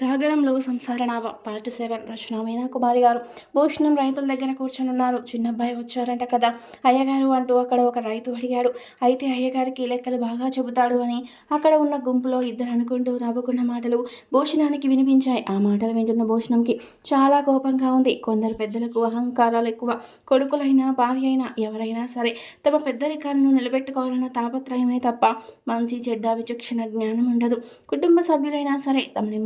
సాగరంలో సంసారనావ part seven రచన. మీనా కుమారి గారు భూషణం రైతుల దగ్గర కూర్చొని ఉన్నారు చిన్నబ్బాయి వచ్చారంట కదా. అయ్యగారు అంటూ అక్కడ ఒక రైతు అడిగాడు. అయితే అయ్యగారికి లెక్కలు బాగా చెబుతాడు అని అక్కడ ఉన్న గుంపులో ఇద్దరు అనుకుంటూ నవ్వుకున్న మాటలు భూషణానికి వినిపించాయి. ఆ మాటలు వింటున్న భూషణంకి చాలా కోపంగా ఉంది. కొందరు పెద్దలకు అహంకారాలు ఎక్కువ. కొడుకులైనా భార్య అయినా ఎవరైనా సరే తమ పెద్దరికాలను నిలబెట్టుకోవాలన్న తాపత్రయమే తప్ప మంచి చెడ్డ విచక్షణ జ్ఞానం ఉండదు. కుటుంబ సభ్యులైనా సరే తమని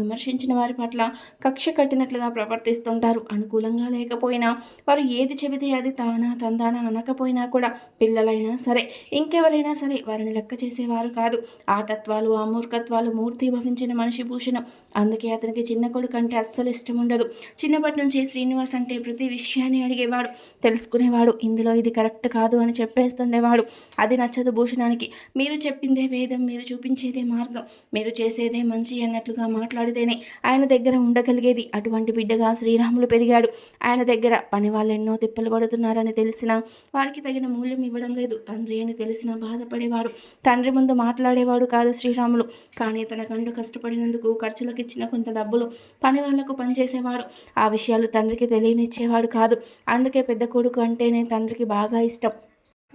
విమర్శించిన వారి పట్ల కక్ష కట్టినట్లుగా ప్రవర్తిస్తుంటారు. అనుకూలంగా లేకపోయినా వారు ఏది చెబితే అది తానా తందానా అనకపోయినా కూడా పిల్లలైనా సరే ఇంకెవరైనా సరే వారిని లెక్క చేసేవారు కాదు. ఆ తత్వాలు ఆ మూర్ఖత్వాలు మూర్తి భవించిన మనిషి భూషణం. అందుకే అతనికి చిన్న కొడుకు అంటే అస్సలు ఇష్టం ఉండదు. చిన్నప్పటి నుంచి శ్రీనివాస్ అంటే ప్రతి విషయాన్ని అడిగేవాడు. తెలుసుకునేవాడు. ఇందులో ఇది కరెక్ట్ కాదు అని చెప్పేస్తుండేవాడు. అది నచ్చదు భూషణానికి. మీరు చెప్పిందే వేదం మీరు చూపించేదే మార్గం. మీరు చేసేదే మంచి అన్నట్లుగా మాట్లాడితేనే ఆయన దగ్గర ఉండగలిగేది అటువంటి బిడ్డగా శ్రీరాములు పెరిగాడు. ఆయన దగ్గర పని వాళ్ళు ఎన్నో తిప్పలు పడుతున్నారని తెలిసినా వారికి తగిన మూల్యం ఇవ్వడం లేదు. తండ్రి అని తెలిసినా బాధపడేవాడు తండ్రి ముందు మాట్లాడేవాడు కాదు శ్రీరాములు. కానీ తన కండు కష్టపడినందుకు ఖర్చులకు ఇచ్చిన కొంత డబ్బులు పని వాళ్ళకు పనిచేసేవాడు. ఆ విషయాలు తండ్రికి తెలియనిచ్చేవాడు కాదు. అందుకే పెద్ద కొడుకు అంటేనే తండ్రికి బాగా ఇష్టం.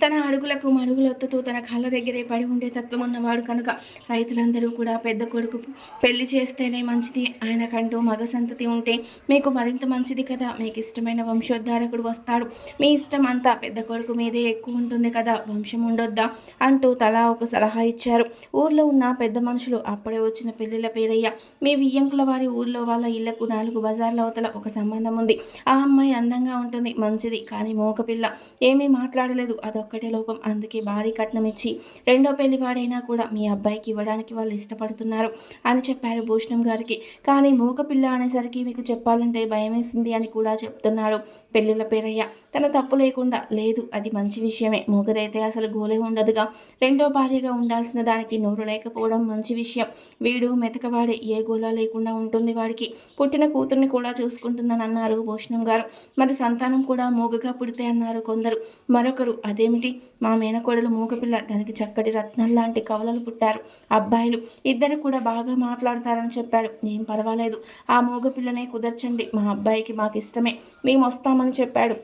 తన అడుగులకు మడుగులొత్తుతూ తన కాళ్ళ దగ్గరే పడి ఉండే తత్వం ఉన్నవాడు కనుక రైతులందరూ కూడా పెద్ద కొడుకు పెళ్ళి చేస్తేనే మంచిది. ఆయనకంటూ మగ సంతతి ఉంటే మీకు మరింత మంచిది కదా. మీకు ఇష్టమైన వంశోద్ధారకుడు వస్తాడు. మీ ఇష్టం అంతా పెద్ద కొడుకు మీదే ఎక్కువ ఉంటుంది కదా. వంశం ఉండొద్దా? అంటూ తలా ఒక సలహా ఇచ్చారు. ఊర్లో ఉన్న పెద్ద మనుషులు అప్పుడే వచ్చిన పెళ్ళిల పేరయ్య. మీ వియ్యంకుల వారి ఊర్లో వాళ్ళ ఇళ్ళకు నాలుగు బజార్ల అవతల ఒక సంబంధం ఉంది. ఆ అమ్మాయి అందంగా ఉంటుంది. మంచిది. కానీ మోకపిల్ల. ఏమీ మాట్లాడలేదు. అదొక ఒక్కటే లోపం. అందుకే భారీ కట్నం ఇచ్చి రెండో పెళ్ళివాడైనా కూడా మీ అబ్బాయికి ఇవ్వడానికి వాళ్ళు ఇష్టపడుతున్నారు అని చెప్పారు భూషణం గారికి. కానీ మూగ పిల్ల అనేసరికి మీకు చెప్పాలంటే భయం వేసింది అని కూడా చెప్తున్నాడు పెళ్ళిళ్ళ పేరయ్య. తన తప్పు లేకుండా లేదు అది మంచి విషయమే. మూగదైతే అసలు గోలే ఉండదుగా. రెండో భార్యగా ఉండాల్సిన దానికి నోరు లేకపోవడం మంచి విషయం. వీడు మెతకవాడే ఏ గోలా లేకుండా ఉంటుంది వాడికి. పుట్టిన కూతుర్ని కూడా చూసుకుంటుందని అన్నారు భూషణం గారు. మరి సంతానం కూడా మూగగా పుడితే అన్నారు కొందరు. మరొకరు అదేమి ఏమిటి? మా మేనకోడలు మూగపిల్ల దానికి చక్కటి రత్నం లాంటి కవలలు పుట్టారు. అబ్బాయిలు ఇద్దరు కూడా బాగా మాట్లాడతారని చెప్పాడు. ఏం పర్వాలేదు. ఆ మూగపిల్లనే కుదర్చండి. మా అబ్బాయికి మాకు ఇష్టమే మేము వస్తామని చెప్పాడు.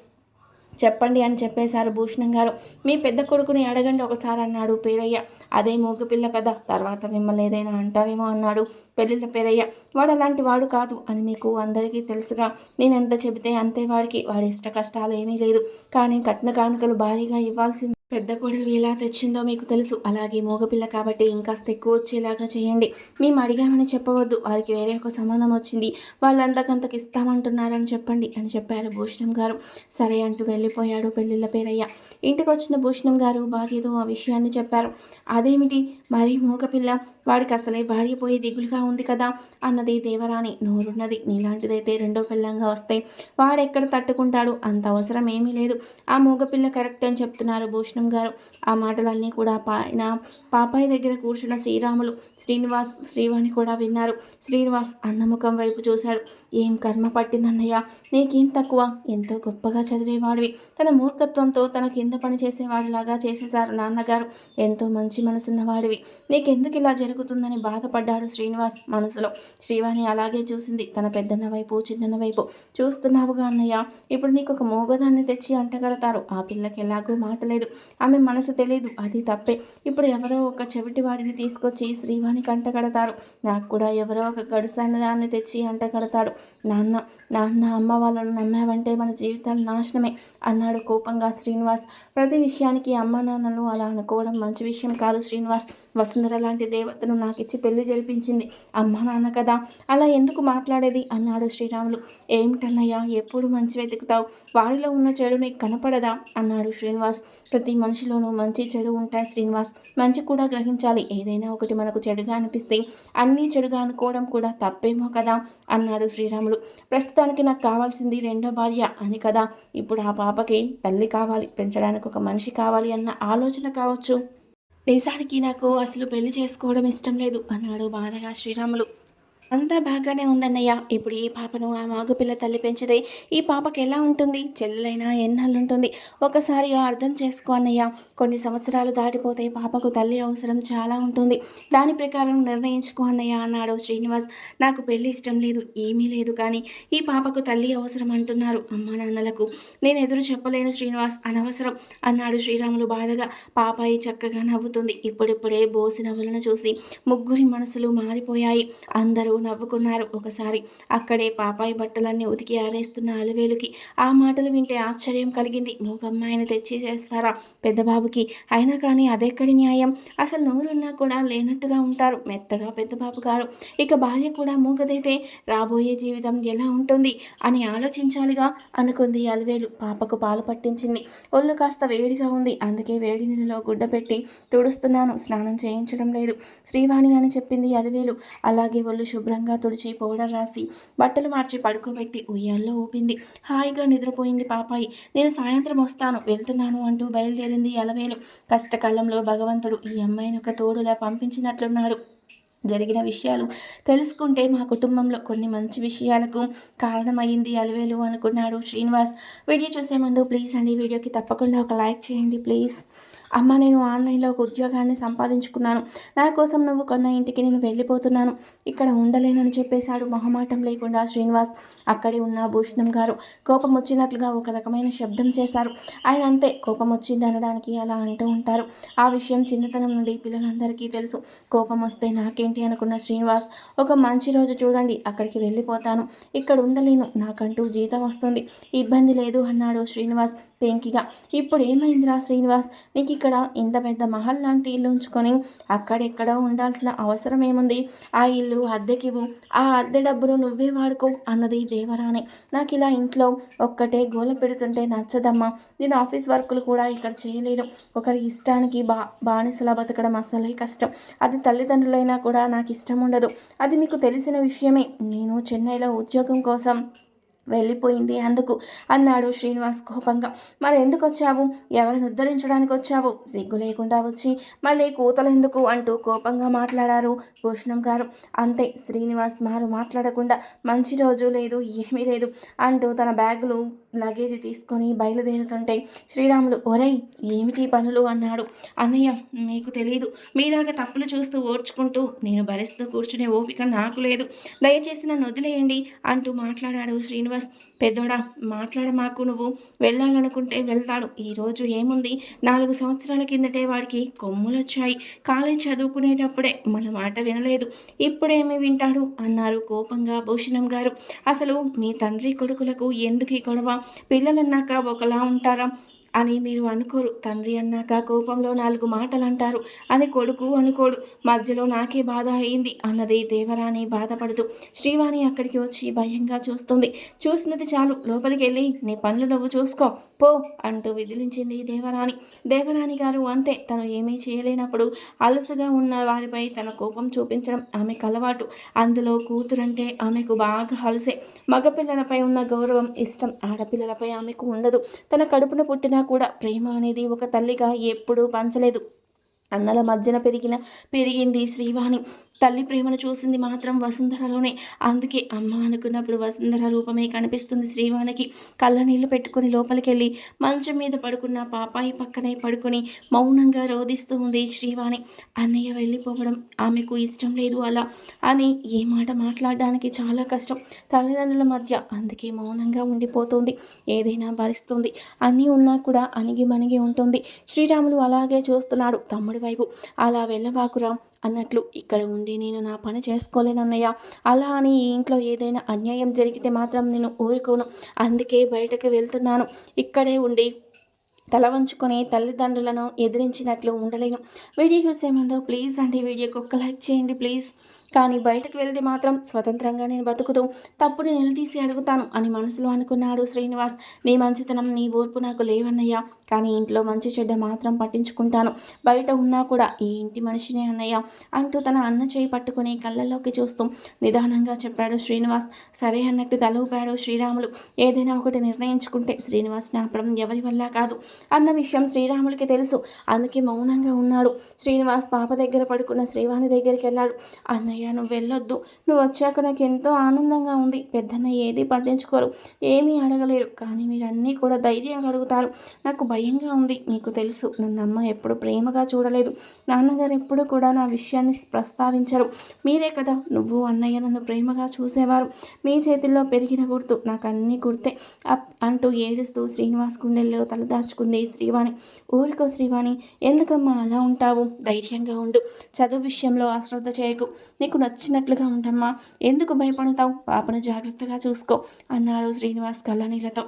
చెప్పండి అని చెప్పేశారు భూషణం గారు. మీ పెద్ద కొడుకుని అడగండి ఒకసారి అన్నాడు పేరయ్య. అదే మూగపిల్ల కదా తర్వాత మిమ్మల్ని ఏదైనా అంటారేమో అన్నాడు పెళ్ళిళ్ళ పేరయ్య. వాడు అలాంటి వాడు కాదు అని మీకు అందరికీ తెలుసుగా. నేను ఎంత చెబితే అంతే వాడికి. వాడి ఇష్ట కష్టాలు ఏమీ లేదు. కానీ కట్న కానుకలు భారీగా ఇవ్వాల్సింది పెద్ద కోడలు ఎలా తెచ్చిందో మీకు తెలుసు. అలాగే మోగపిల్ల కాబట్టి ఇంకాస్త ఎక్కువ వచ్చేలాగా చేయండి. మేము అడిగామని చెప్పవద్దు. వారికి వేరే ఒక సంబంధం వచ్చింది. వాళ్ళంతకంతకు ఇస్తామంటున్నారని చెప్పండి అని చెప్పారు భూషణం గారు. సరే అంటూ వెళ్ళిపోయాడు పెళ్ళిళ్ళ పేరయ్య. ఇంటికి వచ్చిన భూషణం గారు భార్యతో ఆ విషయాన్ని చెప్పారు. అదేమిటి? మరి మోగపిల్ల వాడికి అసలే భార్య పోయి దిగులుగా ఉంది కదా? అన్నది దేవరాణి. నోరున్నది. నీలాంటిదైతే రెండో పిల్లంగా వస్తే వాడెక్కడ తట్టుకుంటాడు? అంత అవసరం ఏమీ లేదు. ఆ మూగపిల్ల కరెక్ట్ అని చెప్తున్నారు భూషణం గారు. ఆ మాటలన్నీ కూడా పైన పాపాయి దగ్గర కూర్చున్న శ్రీరాములు శ్రీనివాస్ శ్రీవాణి కూడా విన్నారు. శ్రీనివాస్ అన్నముఖం వైపు చూశాడు. ఏం కర్మ పట్టిందన్నయ్య? నీకేం తక్కువ? ఎంతో గొప్పగా చదివేవాడివి. తన మూర్ఖత్వంతో తన కింద పని చేసేవాడిలాగా చేసేశారు నాన్నగారు. ఎంతో మంచి మనసున్నవాడివి. నీకెందుకు ఇలా జరుగుతుందని బాధపడ్డాడు శ్రీనివాస్ మనసులో. శ్రీవాణి అలాగే చూసింది. తన పెద్దన్న వైపు చిన్నన్న వైపు. చూస్తున్నావుగా అన్నయ్య. ఇప్పుడు నీకు ఒక మోగదాన్ని తెచ్చి అంటగడతారు. ఆ పిల్లకి ఎలాగో మాట లేదు ఆమె మనసు తెలియదు. అది తప్పే. ఇప్పుడు ఎవరో ఒక చెవిటి వాడిని తీసుకొచ్చి శ్రీవాణి కంట కడతారు. నాకు కూడా ఎవరో ఒక గడుసైన దాన్ని తెచ్చి అంట కడతాడు. నాన్న నాన్న అమ్మ వాళ్ళను నమ్మావంటే మన జీవితాలు నాశనమే అన్నాడు కోపంగా శ్రీనివాస్. ప్రతి విషయానికి అమ్మ నాన్నలు అలా అనుకోవడం మంచి విషయం కాదు శ్రీనివాస్. వసుంధర లాంటి దేవతను నాకు ఇచ్చి పెళ్ళి జరిపించింది. అమ్మ నాన్న కదా. అలా ఎందుకు మాట్లాడేది? అన్నాడు శ్రీరాములు. ఏమిటన్నయ్యా ఎప్పుడు మంచి వెతుకుతావు? వారిలో ఉన్న చెడు నీకు కనపడదా? అన్నాడు శ్రీనివాస్. ప్రతి మనిషిలోనూ మంచి చెడు ఉంటాయి శ్రీనివాస్. మంచి కూడా గ్రహించాలి. ఏదైనా ఒకటి మనకు చెడుగా అనిపిస్తే అన్నీ చెడుగా అనుకోవడం కూడా తప్పేమో కదా అన్నాడు శ్రీరాములు. ప్రస్తుతానికి నాకు కావాల్సింది రెండో భార్య అని కదా. ఇప్పుడు ఆ పాపకి తల్లి కావాలి పెంచడానికి ఒక మనిషి కావాలి అన్న ఆలోచన కావచ్చు. నిజానికి నాకు అసలు పెళ్ళి చేసుకోవడం ఇష్టం లేదు అన్నాడు బాధగా శ్రీరాములు. అంతా బాగానే ఉందన్నయ్య. ఇప్పుడు ఈ పాపను ఆ మాగుపిల్ల తల్లి పెంచితే ఈ పాపకి ఎలా ఉంటుంది? చెల్లెలైనా ఎన్నాళ్ళు ఉంటుంది ఒకసారి అర్థం చేసుకో అన్నయ్య. కొన్ని సంవత్సరాలు దాటిపోతే పాపకు తల్లి అవసరం చాలా ఉంటుంది. దాని ప్రకారం నిర్ణయించుకో అన్నయ్య అన్నాడు శ్రీనివాస్. నాకు పెళ్ళి ఇష్టం లేదు ఏమీ లేదు కానీ ఈ పాపకు తల్లి అవసరం అంటున్నారు అమ్మ నాన్నలకు. నేను ఎదురు చెప్పలేను శ్రీనివాస్ అనవసరం అన్నాడు శ్రీరాములు బాధగా. పాపాయి చక్కగా నవ్వుతుంది. ఇప్పుడిప్పుడే బోసి నవ్వులను చూసి ముగ్గురి మనసులు మారిపోయాయి. అందరూ నవ్వుకున్నారు. ఒకసారి అక్కడే పాపాయి బట్టలన్నీ ఉతికి ఆరేస్తున్న అలవేలుకి ఆ మాటలు వింటే ఆశ్చర్యం కలిగింది. మూగమ్మాయిని తెచ్చి చేస్తారా పెద్దబాబుకి? అయినా కానీ అదెక్కడి న్యాయం? అసలు నోరున్నా కూడా లేనట్టుగా ఉంటారు మెత్తగా పెద్దబాబు గారు. ఇక భార్య కూడా మూగదైతే రాబోయే జీవితం ఎలా ఉంటుంది అని ఆలోచించాలిగా అనుకుంది అలవేలు. పాపకు పాలు పట్టించింది. ఒళ్ళు కాస్త వేడిగా ఉంది. అందుకే వేడి నీళ్ళలో గుడ్డ పెట్టి తుడుస్తున్నాను. స్నానం చేయించడం లేదు. శ్రీవాణి అని చెప్పింది అలవేలు. అలాగే ఒళ్ళు శుభ్రంగా తుడిచి పౌడర్ రాసి బట్టలు మార్చి పడుకోబెట్టి ఉయ్యాల్లో ఊపింది. హాయిగా నిద్రపోయింది పాపాయి. నేను సాయంత్రం వస్తాను వెళ్తున్నాను అంటూ బయలుదేరింది అలవేలు. కష్టకాలంలో భగవంతుడు ఈ అమ్మాయిని ఒక తోడులా పంపించినట్లున్నాడు. జరిగిన విషయాలు తెలుసుకుంటే మా కుటుంబంలో కొన్ని మంచి విషయాలకు కారణమైంది అలవేలు అనుకున్నాడు శ్రీనివాస్. వీడియో చూసే ముందు ప్లీజ్ అండి వీడియోకి తప్పకుండా ఒక లైక్ చేయండి ప్లీజ్. అమ్మ నేను ఆన్లైన్లో ఒక ఉద్యోగాన్ని సంపాదించుకున్నాను. నా కోసం నువ్వు కొన్న ఇంటికి నేను వెళ్ళిపోతున్నాను. ఇక్కడ ఉండలేనని చెప్పేశాడు మొహమాటం లేకుండా శ్రీనివాస్. అక్కడే ఉన్న భూషణం గారు కోపం వచ్చినట్లుగా ఒక రకమైన శబ్దం చేశారు. ఆయన అంతే కోపం వచ్చింది అనడానికి అలా అంటూ ఉంటారు. ఆ విషయం చిన్నతనం నుండి పిల్లలందరికీ తెలుసు. కోపం వస్తే నాకేంటి అనుకున్న శ్రీనివాస్ ఒక మంచి రోజు చూడండి అక్కడికి వెళ్ళిపోతాను. ఇక్కడ ఉండలేను నాకంటూ జీతం వస్తుంది. ఇబ్బంది లేదు అన్నాడు శ్రీనివాస్ పెంకిగా. ఇప్పుడు ఏమైందిరా శ్రీనివాస్ నీకు ఇక్కడ ఇంత పెద్ద మహల్ లాంటి ఇల్లు ఉంచుకొని అక్కడెక్కడ ఉండాల్సిన అవసరం ఏముంది? ఆ ఇల్లు అద్దెకివు ఆ అద్దె డబ్బులు నువ్వే వాడుకో అన్నది దేవరాణి. నాకు ఇలా ఇంట్లో ఒక్కటే గోల పెడుతుంటే నచ్చదమ్మా. నేను ఆఫీస్ వర్కులు కూడా ఇక్కడ చేయలేను. ఒకరి ఇష్టానికి బా బానిసలా బతకడం అసలే కష్టం. అది తల్లిదండ్రులైనా కూడా నాకు ఇష్టం ఉండదు. అది మీకు తెలిసిన విషయమే. నేను చెన్నైలో ఉద్యోగం కోసం వెళ్ళిపోయింది అందుకు అన్నాడు శ్రీనివాస్ కోపంగా. మరి ఎందుకు వచ్చావు? ఎవరిని ఉద్ధరించడానికి వచ్చావు? సిగ్గు లేకుండా వచ్చి మళ్ళీ కూతలెందుకు అంటూ కోపంగా మాట్లాడారు భూషణం గారు. అంతే శ్రీనివాస్ మారు మాట్లాడకుండా మంచి రోజు లేదు ఏమీ లేదు అంటూ తన బ్యాగులు లగేజ్ తీసుకొని బయలుదేరుతుంటే శ్రీరాములు ఒరేయ్ ఏమిటి పనులు? అన్నాడు. అన్నయ్య మీకు తెలియదు మీలాగా తప్పులు చూస్తూ ఓర్చుకుంటూ నేను భరిస్తూ కూర్చునే ఓపిక నాకు లేదు. దయచేసి నన్ను వదిలేయండి అంటూ మాట్లాడాడు శ్రీనివాస్. శ్రీనివాస్ పెద్దోడా మాట్లాడ మాకు నువ్వు. వెళ్ళాలనుకుంటే వెళ్తాడు. ఈరోజు ఏముంది? నాలుగు సంవత్సరాల కిందటే వాడికి కొమ్ములు వచ్చాయి కాలేజ్ చదువుకునేటప్పుడే మన మాట వినలేదు. ఇప్పుడేమి వింటాడు? అన్నారు కోపంగా భూషణం గారు. అసలు మీ తండ్రి కొడుకులకు ఎందుకు ఈ గొడవ? పిల్లలన్నాక ఒకలా ఉంటారా? అని మీరు అనుకోరు. తండ్రి అన్నాక కోపంలో నాలుగు మాటలు అంటారు అని కొడుకు అనుకోడు. మధ్యలో నాకే బాధ అయింది అన్నది దేవరాణి బాధపడుతూ. శ్రీవాణి అక్కడికి వచ్చి భయంగా చూస్తుంది. చూసినది చాలు. లోపలికి వెళ్ళి నీ పనులు నువ్వు చూసుకో. పో అంటూ విదిలించింది దేవరాణి. దేవరాణి గారు అంతే. తను ఏమీ చేయలేనప్పుడు అలసుగా ఉన్న వారిపై తన కోపం చూపించడం ఆమెకు అలవాటు. అందులో కూతురంటే ఆమెకు బాగా అలసే. మగపిల్లలపై ఉన్న గౌరవం ఇష్టం ఆడపిల్లలపై ఆమెకు ఉండదు. తన కడుపున పుట్టిన కూడా ప్రేమ అనేది ఒక తల్లిగా ఎప్పుడూ పంచలేదు. అన్నల మధ్యన పెరిగిన పెరిగింది శ్రీవాణి. తల్లి ప్రేమను చూసింది మాత్రం వసుంధరలోనే. అందుకే అమ్మ అనుకున్నప్పుడు వసుంధర రూపమే కనిపిస్తుంది శ్రీవానికి కళ్ళ నీళ్ళు పెట్టుకుని లోపలికి వెళ్ళి మంచం మీద పడుకున్న పాపాయి పక్కనే పడుకుని మౌనంగా రోధిస్తూ ఉంది శ్రీవాణి. అన్నయ్య వెళ్ళిపోవడం ఆమెకు ఇష్టం లేదు అలా అని ఏ మాట మాట్లాడడానికి చాలా కష్టం. తల్లిదండ్రుల మధ్య అందుకే మౌనంగా ఉండిపోతుంది. ఏదైనా భరిస్తుంది. అన్నీ ఉన్నా కూడా అణిగి మణిగి ఉంటుంది. శ్రీరాములు అలాగే చూస్తున్నాడు తమ్ముడి వైపు. అలా వెళ్ళవాకురా అన్నట్లు ఇక్కడ ఉంది ఉండి నేను నా పని చేసుకోలేనన్నయ్య. అలా అని ఈ ఇంట్లో ఏదైనా అన్యాయం జరిగితే మాత్రం నేను ఊరుకోను. అందుకే బయటకు వెళ్తున్నాను. ఇక్కడే ఉండి తల వంచుకొని తల్లిదండ్రులను ఎదిరించినట్లు ఉండలేను. వీడియో చూసే ముందు ప్లీజ్ అండి వీడియోకి ఒక్క లైక్ చేయండి ప్లీజ్. కానీ బయటకు వెళ్తే మాత్రం స్వతంత్రంగా నేను బతుకుతూ తప్పుడు నిలదీసి అడుగుతాను అని మనసులో అనుకున్నాడు శ్రీనివాస్. నీ మంచితనం నీ ఓర్పు నాకు లేవన్నయ్యా. కానీ ఇంట్లో మంచి చెడ్డ మాత్రం పట్టించుకుంటాను. బయట ఉన్నా కూడా ఈ ఇంటి మనిషినే అన్నయ్య అంటూ తన అన్న చేయి పట్టుకుని కళ్ళల్లోకి చూస్తూ నిదానంగా చెప్పాడు శ్రీనివాస్. సరే అన్నట్టు తలూపాడు శ్రీరాములు. ఏదైనా ఒకటి నిర్ణయించుకుంటే శ్రీనివాస్ నాపడం ఎవరి వల్ల కాదు. అన్న విషయం శ్రీరాములకి తెలుసు. అందుకే మౌనంగా ఉన్నాడు. శ్రీనివాస్ పాప దగ్గర పడుకున్న శ్రీవాణి దగ్గరికి వెళ్ళాడు. అన్నయ్య అన్నయ్య నువ్వు వెళ్ళొద్దు. నువ్వు వచ్చాక నాకు ఎంతో ఆనందంగా ఉంది. పెద్దన్న ఏది పట్టించుకోరు ఏమీ అడగలేరు. కానీ మీరు అన్నీ కూడా ధైర్యంగా అడుగుతారు నాకు భయంగా ఉంది. మీకు తెలుసు నన్ను అమ్మ ఎప్పుడు ప్రేమగా చూడలేదు. నాన్నగారు ఎప్పుడు కూడా నా విషయాన్ని ప్రస్తావించరు. మీరే కదా నువ్వు అన్నయ్య నన్ను ప్రేమగా చూసేవారు. మీ చేతిలో పెరిగిన గుర్తు నాకు అన్నీ గుర్తే. అప్ అంటూ ఏడుస్తూ శ్రీనివాస్ గుండెల్లో తలదాచుకుంది శ్రీవాణి. ఊరికో శ్రీవాణి ఎందుకమ్మా అలా ఉంటావు? ధైర్యంగా ఉండు. చదువు విషయంలో అశ్రద్ధ చేయకు. నీకు నచ్చినట్లుగా ఉండమ్మా ఎందుకు భయపడతావు? పాపను జాగ్రత్తగా చూసుకో అన్నాడు శ్రీనివాస్ కళ్ళనీళ్ళతో.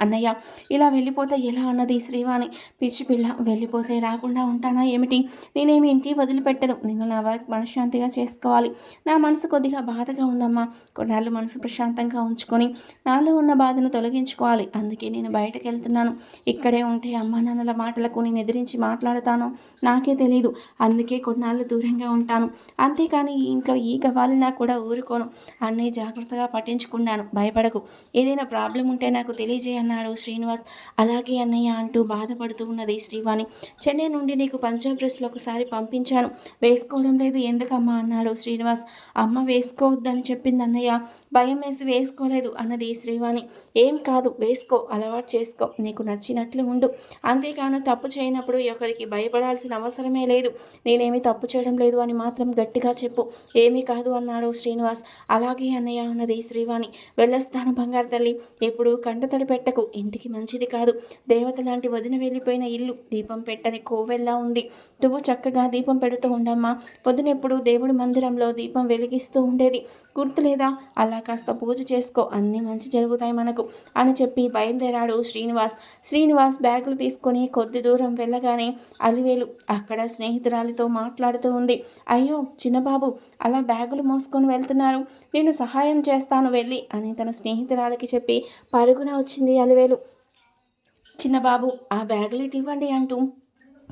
అన్నయ్య ఇలా వెళ్ళిపోతే ఎలా అన్నది? శ్రీవాణి పిచ్చి పిల్ల వెళ్ళిపోతే రాకుండా ఉంటానా ఏమిటి? నేనేమి ఇంటి వదిలిపెట్టను. నేను నా వర్క్ మనశ్శాంతిగా చేసుకోవాలి. నా మనసు కొద్దిగా బాధగా ఉందమ్మా. కొన్నాళ్ళు మనసు ప్రశాంతంగా ఉంచుకొని నాలో ఉన్న బాధను తొలగించుకోవాలి. అందుకే నేను బయటకు వెళ్తున్నాను. ఇక్కడే ఉంటే అమ్మా నాన్నల మాటలకు నేను ఎదిరించి మాట్లాడతాను? నాకే తెలియదు అందుకే కొన్నాళ్ళు దూరంగా ఉంటాను. అంతేకాని ఈ ఇంట్లో ఈ గవాలినా కూడా ఊరుకోను. అన్నీ జాగ్రత్తగా పట్టించుకున్నాను. భయపడకు. ఏదైనా ప్రాబ్లం ఉంటే నాకు తెలియజేయను అన్నాడు శ్రీనివాస్. అలాగే అన్నయ్య అంటూ బాధపడుతూ ఉన్నది శ్రీవాణి. చెన్నై నుండి నీకు పంజాబ్ డ్రెస్లో ఒకసారి పంపించాను. వేసుకోవడం లేదు ఎందుకమ్మా అన్నాడు శ్రీనివాస్. అమ్మ వేసుకోవద్దని చెప్పింది అన్నయ్య. భయం వేసి వేసుకోలేదు అన్నది శ్రీవాణి. ఏం కాదు వేసుకో అలవాటు చేసుకో. నీకు నచ్చినట్లు ఉండు. అంతేకాను తప్పు చేయనప్పుడు ఒకరికి భయపడాల్సిన అవసరమే లేదు. నేనేమి తప్పు చేయడం లేదు అని మాత్రం గట్టిగా చెప్పు. ఏమీ కాదు అన్నాడు శ్రీనివాస్. అలాగే అన్నయ్య అన్నది శ్రీవాణి. వెళ్ళొస్తాను బంగారు తల్లి. ఎప్పుడు కంటతడి పెట్టకు. నాకు ఇంటికి మంచిది కాదు. దేవత లాంటి వదిన వెళ్ళిపోయిన ఇల్లు దీపం పెట్టని కోవెల్లా ఉంది. నువ్వు చక్కగా దీపం పెడుతూ ఉండమ్మా. పొద్దునెప్పుడు దేవుడి మందిరంలో దీపం వెలిగిస్తూ ఉండేది. గుర్తులేదా అలా కాస్త పూజ చేసుకో. అన్నీ మంచి జరుగుతాయి మనకు అని చెప్పి బయలుదేరాడు శ్రీనివాస్. శ్రీనివాస్ బ్యాగులు తీసుకొని కొద్ది దూరం వెళ్ళగానే అలివేలు అక్కడ స్నేహితురాలితో మాట్లాడుతూ ఉంది. అయ్యో చిన్నబాబు అలా బ్యాగులు మోసుకొని వెళ్తున్నారు. నేను సహాయం చేస్తాను వెళ్ళి అని తన స్నేహితురాలకి చెప్పి పరుగున వచ్చింది అలివేలు చిన్నబాబు ఆ బ్యాగులు ఇవ్వండి అంటూ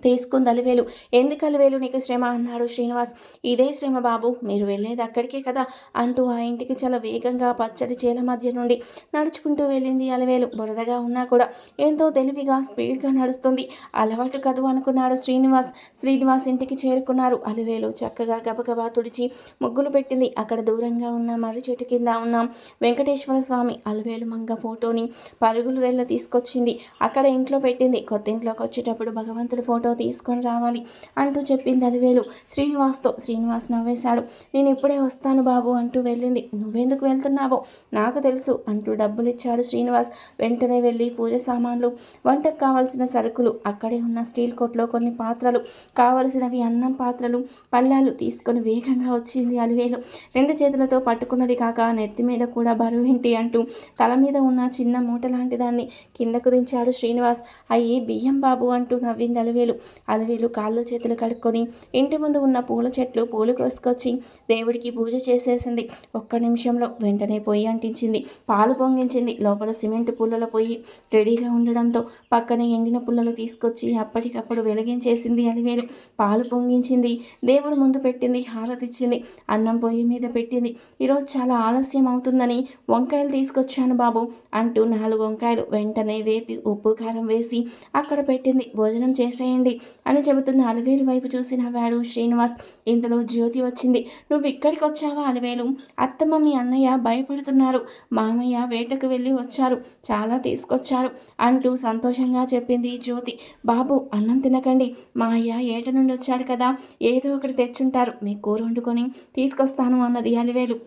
తీసుకుంది అలివేలు. ఎందుకు అలివేలు? నీకు శ్రమ? అన్నాడు శ్రీనివాస్. ఇదే శ్రమ బాబు. మీరు వెళ్ళేది అక్కడికే కదా అంటూ ఆ ఇంటికి చాలా వేగంగా పచ్చడి చేల మధ్య నుండి నడుచుకుంటూ వెళ్ళింది అలివేలు. బురదగా ఉన్నా కూడా ఎంతో తెలివిగా స్పీడ్గా నడుస్తుంది. అలవాటు కదు అనుకున్నాడు శ్రీనివాస్. శ్రీనివాస్ ఇంటికి చేరుకున్నారు. అలివేలు చక్కగా గబగబా తుడిచి ముగ్గులు పెట్టింది. అక్కడ దూరంగా ఉన్న మర్రి చెట్టు కింద ఉన్న వెంకటేశ్వర స్వామి అలివేలు మంగ ఫోటోని పరుగులు వెళ్ళ తీసుకొచ్చింది. అక్కడ ఇంట్లో పెట్టింది. కొత్త ఇంట్లోకి వచ్చేటప్పుడు భగవంతుడి ఫోటో ఫోటో తీసుకొని రావాలి అంటూ చెప్పింది అలివేలు శ్రీనివాస్తో శ్రీనివాస్ నవ్వేశాడు. నేను ఇప్పుడే వస్తాను బాబు అంటూ వెళ్ళింది. నువ్వెందుకు వెళ్తున్నావో? నాకు తెలుసు అంటూ డబ్బులు ఇచ్చాడు శ్రీనివాస్. వెంటనే వెళ్ళి పూజ సామాన్లు వంటకు కావలసిన సరుకులు అక్కడే ఉన్న స్టీల్ కొట్లో కొన్ని పాత్రలు కావలసినవి అన్నం పాత్రలు పళ్ళాలు తీసుకొని వేగంగా వచ్చింది అలివేలు రెండు చేతులతో పట్టుకున్నది కాక నెత్తి మీద కూడా బరువేంటి అంటూ తల మీద ఉన్న చిన్న మూట లాంటి దాన్ని కిందకు దించాడు శ్రీనివాస్. అయ్యి బియ్యం బాబు అంటూ నవ్వింది అలివేలు అలవేలు కాళ్ళు చేతులు కడుక్కొని ఇంటి ముందు ఉన్న పూల చెట్లు పూలు కోసుకొచ్చి దేవుడికి పూజ చేసేసింది. ఒక్క నిమిషంలో వెంటనే పొయ్యి అంటించింది. పాలు పొంగించింది. లోపల సిమెంట్ పుల్లల పొయ్యి రెడీగా ఉండడంతో పక్కన ఎండిన పుల్లలు తీసుకొచ్చి అప్పటికప్పుడు వెలిగించేసింది అలివేలు. పాలు పొంగించింది. దేవుడు ముందు పెట్టింది హారతిచ్చింది. అన్నం పొయ్యి మీద పెట్టింది. ఈరోజు చాలా ఆలస్యం అవుతుందని వంకాయలు తీసుకొచ్చాను బాబు అంటూ నాలుగు వంకాయలు వెంటనే వేపి ఉప్పు కారం వేసి అక్కడ పెట్టింది. భోజనం చేసేయండి. రండి అని చెబుతున్న అలవేలు వైపు చూసిన వాడు శ్రీనివాస్ ఇంతలో జ్యోతి వచ్చింది. నువ్వు ఇక్కడికి వచ్చావా అలవేలు? అత్తమ్మ మీ అన్నయ్య భయపడుతున్నారు. మామయ్య వేటకు వెళ్ళి వచ్చారు. చాలా తీసుకొచ్చారు అంటూ సంతోషంగా చెప్పింది జ్యోతి. బాబు అన్నం తినకండి. మా అయ్య ఏట నుండి వచ్చాడు కదా. ఏదో ఒకటి తెచ్చుంటారు. మీ కూర వండుకొని తీసుకొస్తాను అన్నది అలివేలు.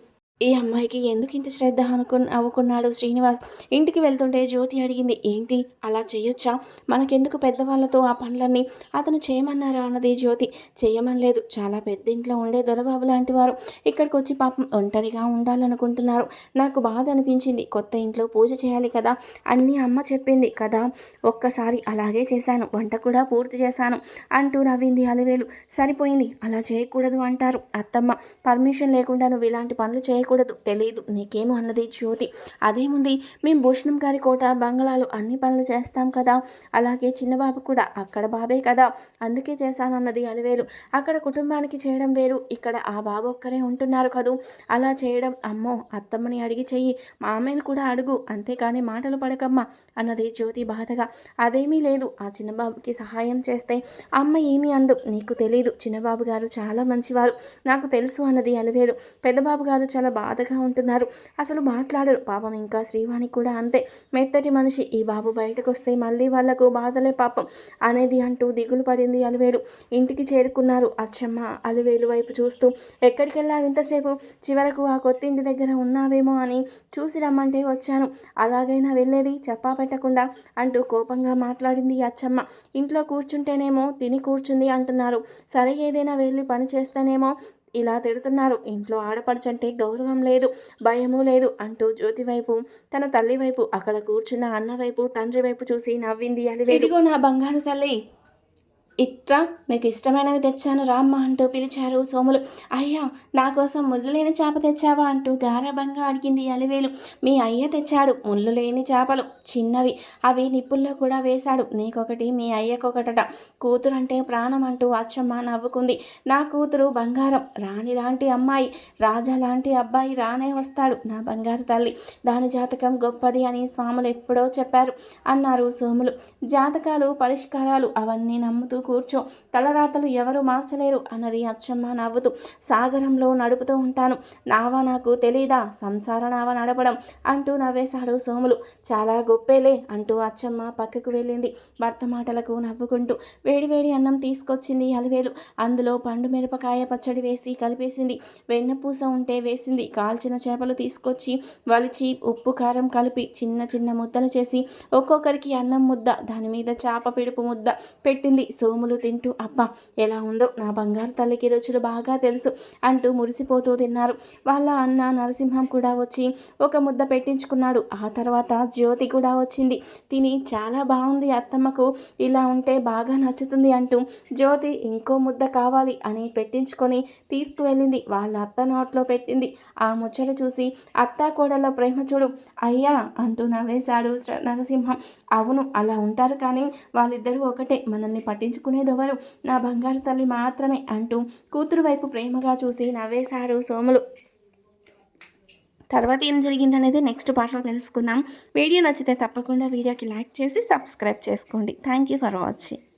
ఈ అమ్మాయికి ఎందుకు ఇంత శ్రద్ధ అనుకు అవ్వుకున్నాడు శ్రీనివాస్? ఇంటికి వెళ్తుంటే జ్యోతి అడిగింది ఏంటి? అలా చేయొచ్చా మనకెందుకు పెద్దవాళ్ళతో ఆ పనులన్నీ? అతను చేయమన్నారా? అన్నది జ్యోతి. చేయమనలేదు చాలా పెద్ద ఇంట్లో ఉండే దొరబాబు లాంటి వారు. ఇక్కడికి వచ్చి పాపం ఒంటరిగా ఉండాలనుకుంటున్నారు. నాకు బాధ అనిపించింది. కొత్త ఇంట్లో పూజ చేయాలి కదా? అన్నీ అమ్మ చెప్పింది. కదా ఒక్కసారి అలాగే చేశాను. వంట కూడా పూర్తి చేశాను అంటూ నవ్వింది అలివేలు. సరిపోయింది. అలా చేయకూడదు అంటారు అత్తమ్మ. పర్మిషన్ లేకుండా నువ్వు ఇలాంటి పనులు చేయకూడదు. మాట్లాడకూడదు తెలియదు నీకేమో అన్నది జ్యోతి. అదేముంది మేము భూషణం గారి కోట బంగ్లాలు అన్ని పనులు చేస్తాం కదా. అలాగే చిన్నబాబు కూడా అక్కడ బాబే కదా. అందుకే చేశానన్నది అలివేలు. అక్కడ కుటుంబానికి చేయడం వేరు. ఇక్కడ ఆ బాబు ఒక్కరే ఉంటున్నారు కదూ. అలా చేయడం అమ్మో అత్తమ్మని అడిగి చెయ్యి. మామయ్యను కూడా అడుగు. అంతేకాని మాటలు పడకమ్మా అన్నది జ్యోతి బాధగా. అదేమీ లేదు. ఆ చిన్నబాబుకి సహాయం చేస్తే అమ్మ ఏమీ అందు. నీకు తెలీదు. చిన్నబాబు గారు చాలా మంచివారు. నాకు తెలుసు అన్నది అలివేలు. పెద్దబాబు గారు చాలా బాధగా ఉంటున్నారు. అసలు మాట్లాడరు. పాపం ఇంకా శ్రీవాణి కూడా అంతే. మెత్తటి మనిషి. ఈ బాబు బయటకు వస్తే మళ్ళీ వాళ్ళకు బాధలే పాపం. అనేది అంటూ దిగులు పడింది అలివేలు. ఇంటికి చేరుకున్నారు. అచ్చమ్మ అలివేలు వైపు చూస్తూ ఎక్కడికి వెళ్ళావు ఇంతసేపు? చివరకు ఆ కొత్తింటి దగ్గర ఉన్నావేమో అని చూసి రమ్మంటే వచ్చాను. అలాగైనా వెళ్ళేది? చెప్పా పెట్టకుండా? అంటూ కోపంగా మాట్లాడింది అచ్చమ్మ. ఇంట్లో కూర్చుంటేనేమో తిని కూర్చుంది అంటున్నారు. సరే ఏదైనా వెళ్ళి పని చేస్తేనేమో ఇలా తిడుతున్నారు. ఇంట్లో ఆడపడుచంటే గౌరవం లేదు భయము లేదు అంటూ జ్యోతి వైపు తన తల్లి వైపు అక్కడ కూర్చున్న అన్న వైపు తండ్రి వైపు చూసి నవ్వింది అలివేదిగో నా బంగారు తల్లి. ఇట్రా నీకు ఇష్టమైనవి తెచ్చాను రామ్మ అంటూ పిలిచారు సోములు. అయ్యా నా కోసం ముళ్ళు లేని చేప తెచ్చావా అంటూ గారభంగా అడిగింది అలివేలు. మీ అయ్య తెచ్చాడు ముళ్ళు లేని చేపలు చిన్నవి. అవి నిప్పుల్లో కూడా వేశాడు నీకొకటి మీ అయ్యకొకటట. కూతురు అంటే ప్రాణం అంటూ అచ్చమ్మ నవ్వుకుంది. నా కూతురు బంగారం రాణి లాంటి అమ్మాయి రాజా లాంటి అబ్బాయి రానే వస్తాడు నా బంగారు తల్లి. దాని జాతకం గొప్పది అని స్వాములు ఎప్పుడో చెప్పారు అన్నారు సోములు. జాతకాలు పరిష్కారాలు అవన్నీ నమ్ముతూ కూర్చో. తలరాతలు ఎవరు మార్చలేరు అన్నది అచ్చమ్మ నవ్వుతూ. సాగరంలో నడుపుతూ ఉంటాను. నావా నాకు తెలీదా? సంసార నావ నడపడం అంటూ నవ్వేశాడు సోములు. చాలా గొప్పేలే అంటూ అచ్చమ్మ పక్కకు వెళ్ళింది. భర్త మాటలకు నవ్వుకుంటూ వేడివేడి అన్నం తీసుకొచ్చింది అలివేలు అందులో పండు మిరపకాయ పచ్చడి వేసి కలిపేసింది. వెన్నపూస ఉంటే వేసింది. కాల్చిన చేపలు తీసుకొచ్చి వలిచి ఉప్పు కారం కలిపి చిన్న చిన్న ముద్దలు చేసి ఒక్కొక్కరికి అన్నం ముద్ద దాని మీద చేప పిడుపు ముద్ద పెట్టింది సోములు తింటూ అబ్బా ఎలా ఉందో నా బంగారు తల్లికి రుచులు బాగా తెలుసు అంటూ మురిసిపోతూ తిన్నారు. వాళ్ళ అన్న నరసింహం కూడా వచ్చి ఒక ముద్ద పెట్టించుకున్నాడు. ఆ తర్వాత జ్యోతి కూడా వచ్చింది. తిని చాలా బాగుంది అత్తమ్మకు. ఇలా ఉంటే బాగా నచ్చుతుంది అంటూ జ్యోతి ఇంకో ముద్ద కావాలి అని పెట్టించుకొని తీసుకువెళ్ళింది. వాళ్ళ అత్త నోట్లో పెట్టింది. ఆ ముచ్చట చూసి అత్త కోడల ప్రేమ చూడు. అయ్యా అంటూ నవ్వేశాడు నరసింహం. అవును అలా ఉంటారు కానీ వాళ్ళిద్దరూ ఒకటే. మనల్ని పట్టించుకునేదెవరు నా బంగారు తల్లి మాత్రమే అంటూ కూతురు వైపు ప్రేమగా చూసి నవ్వేశాడు సోములు. తర్వాత ఏం జరిగిందనేది నెక్స్ట్ పార్ట్లో తెలుసుకుందాం. వీడియో నచ్చితే తప్పకుండా వీడియోకి లైక్ చేసి సబ్స్క్రైబ్ చేసుకోండి. Thank you for watching